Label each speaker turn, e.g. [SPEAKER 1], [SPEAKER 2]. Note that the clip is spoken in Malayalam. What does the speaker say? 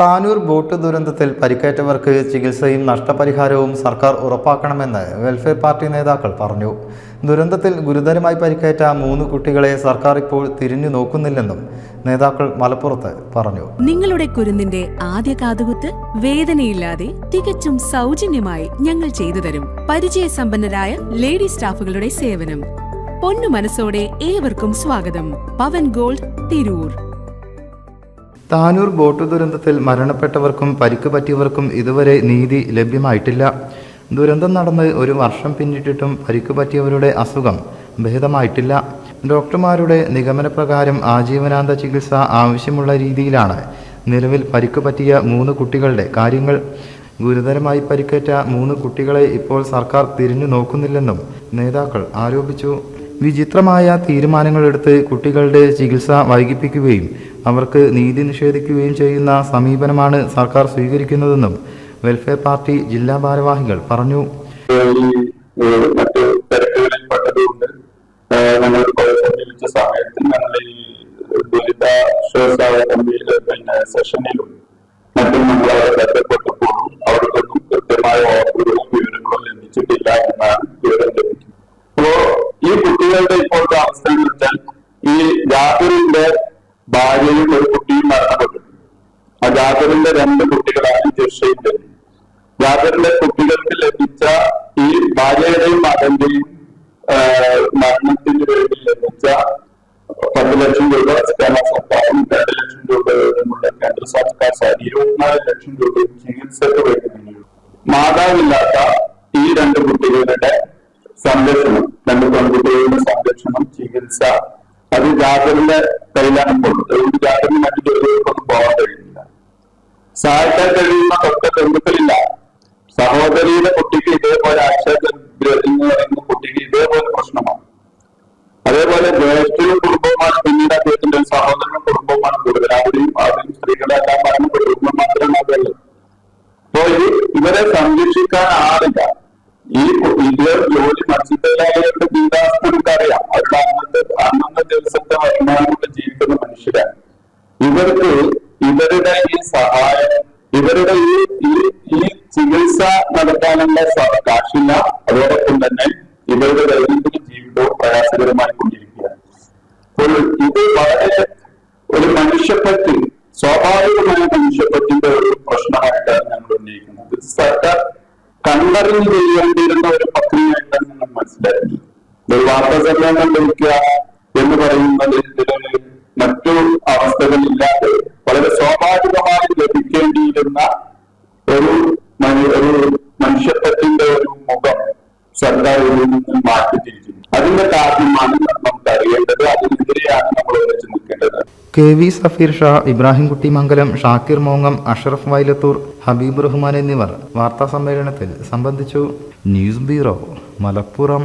[SPEAKER 1] താനൂർ ബോട്ട് ദുരന്തത്തിൽ പരിക്കേറ്റവർക്ക് ചികിത്സയും നഷ്ടപരിഹാരവും സർക്കാർ ഉറപ്പാക്കണമെന്ന് വെൽഫെയർ പാർട്ടി നേതാക്കൾ പറഞ്ഞു. ദുരന്തത്തിൽ ഗുരുതരമായി പരിക്കേറ്റ മൂന്ന് കുട്ടികളെ സർക്കാർ ഇപ്പോൾ തിരിഞ്ഞു നോക്കുന്നില്ലെന്നും നേതാക്കൾ മലപ്പുറത്ത് പറഞ്ഞു.
[SPEAKER 2] നിങ്ങളുടെ കുരുന്നിന്റെ ആദ്യ കാതുകുത്ത് വേദനയില്ലാതെ തികച്ചും സൗജന്യമായി ഞങ്ങൾ ചെയ്തു തരും. പരിചയസമ്പന്നരായ ലേഡി സ്റ്റാഫുകളുടെ സേവനം. പൊന്നു മനസ്സോടെ ഏവർക്കും സ്വാഗതം. പവൻ ഗോൾഡ് തിരൂർ.
[SPEAKER 1] താനൂർ ബോട്ട് ദുരന്തത്തിൽ മരണപ്പെട്ടവർക്കും പരിക്ക് പറ്റിയവർക്കും ഇതുവരെ നീതി ലഭ്യമായിട്ടില്ല. ദുരന്തം നടന്ന് ഒരു വർഷം പിന്നിട്ടിട്ടും പരിക്ക് പറ്റിയവരുടെ അസുഖം ഭേദമായിട്ടില്ല. ഡോക്ടർമാരുടെ നിഗമനപ്രകാരം ആജീവനാന്ത ചികിത്സ ആവശ്യമുള്ള രീതിയിലാണ് നിലവിൽ പരിക്ക് പറ്റിയ മൂന്ന് കുട്ടികളുടെ കാര്യങ്ങൾ. ഗുരുതരമായി പരിക്കേറ്റ മൂന്ന് കുട്ടികളെ ഇപ്പോൾ സർക്കാർ തിരിഞ്ഞു നോക്കുന്നില്ലെന്നും നേതാക്കൾ ആരോപിച്ചു. വിചിത്രമായ തീരുമാനങ്ങളെടുത്ത് കുട്ടികളുടെ ചികിത്സ വൈകിപ്പിക്കുകയും അവർക്ക് നീതി നിഷേധിക്കുകയും ചെയ്യുന്ന സമീപനമാണ് സർക്കാർ സ്വീകരിക്കുന്നതെന്നും വെൽഫെയർ പാർട്ടി ജില്ലാ ഭാരവാഹികൾ പറഞ്ഞു.
[SPEAKER 3] സമയത്ത് പിന്നെ സെഷനിലും കുട്ടികളുടെ ഇപ്പോഴത്തെ അവസ്ഥ എന്ന് വെച്ചാൽ ഈ ജാഫറിന്റെ ഭാര്യയും ഒരു കുട്ടിയും മരണപ്പെട്ടു ആ ജാഫറിന്റെ രണ്ട് കുട്ടികളാണ് ജഷയിന്റെ ജാഫറിന്റെ കുട്ടികൾക്ക് ലഭിച്ച ഈ ഭാര്യയുടെയും മകന്റെയും മരണത്തിന് വേണ്ടി ലഭിച്ച പത്ത് ലക്ഷം രൂപ കേരള സർക്കാരും രണ്ട് ലക്ഷം രൂപ കേന്ദ്ര സർക്കാർ സാരി ഇരുപത്തിനാല് ലക്ഷം രൂപയും ചികിത്സക്ക് വേണ്ടി. മാതാവില്ലാത്ത ഈ രണ്ട് കുട്ടികളുടെ സംരക്ഷണം രണ്ട് ചികിത്സ അത് ജാബിറിന്റെ കയ്യിലാണ് ഇപ്പോൾ അതുകൊണ്ട് ജാബിറിന് മറ്റു ജോലികൾക്കൊന്നും പോകാൻ കഴിയുന്നില്ല സഹായിക്കാൻ കഴിയുന്ന തൊട്ട ബന്ധുക്കളില്ല സഹോദരിയുടെ കുട്ടിക്ക് ഇതേപോലെ അക്ഷയ എന്ന് പറയുന്ന കുട്ടിക്ക് ഇതേപോലെ പ്രശ്നമാണ്. അതേപോലെ ജ്യേഷ്ഠനും കുടുംബവുമാണ് പിന്നീട് അദ്ദേഹത്തിന്റെ സഹോദരനും കുടുംബവുമാണ് കൂടുതൽ അവരെയും അവരെയും സ്ത്രീകളെല്ലാം പറഞ്ഞു കുടുംബം മാത്രമാണ് അതുള്ളത് അപ്പോ ഇവരെ സംരക്ഷിക്കാൻ ആളില്ല ഇവരുടെ ഈ ചികിത്സ നടത്താനുള്ള കാശില്ല. അതോടൊപ്പം തന്നെ ഇവരുടെ ദൈനംദിന ജീവിതവും പ്രയാസകരമായി കൊണ്ടിരിക്കുകയാണ്. അപ്പോൾ ഇത് വളരെ ഒരു മനുഷ്യപ്പറ്റ് സ്വാഭാവികമായ മനുഷ്യപ്പറ്റിന്റെ ഒരു പ്രശ്നമായിട്ടാണ് ഞങ്ങൾ ഉന്നയിക്കുന്നത്. സർക്കാർ കണ്ടറിഞ്ഞ് ചെയ്യേണ്ടിയിരുന്ന ഒരു പദ്ധതിയായിട്ടാണ് ഞങ്ങൾ മനസ്സിലാക്കുന്നത്. ഒരു വാർത്താ സമ്മേളനം ലഭിക്കുക എന്ന് പറയുന്നത് സർക്കാർ ഒരു നിന്ന് മാറ്റിത്തിരിക്കുന്നു അതിന്റെ കാരണമാണ് നമുക്ക് അറിയേണ്ടത് അതിനെതിരെയാണ് നമ്മൾ ഉറച്ചു നിൽക്കേണ്ടത്
[SPEAKER 1] കെ വി സഫീർ ഷാ ഇബ്രാഹിംകുട്ടി മംഗലം ഷാക്കിർ മോങ്ങം അഷറഫ് വൈലത്തൂർ ഹബീബ് റഹ്മാൻ എന്നിവർ വാർത്താ സമ്മേളനത്തിൽ സംബന്ധിച്ചു. News bureau Malappuram.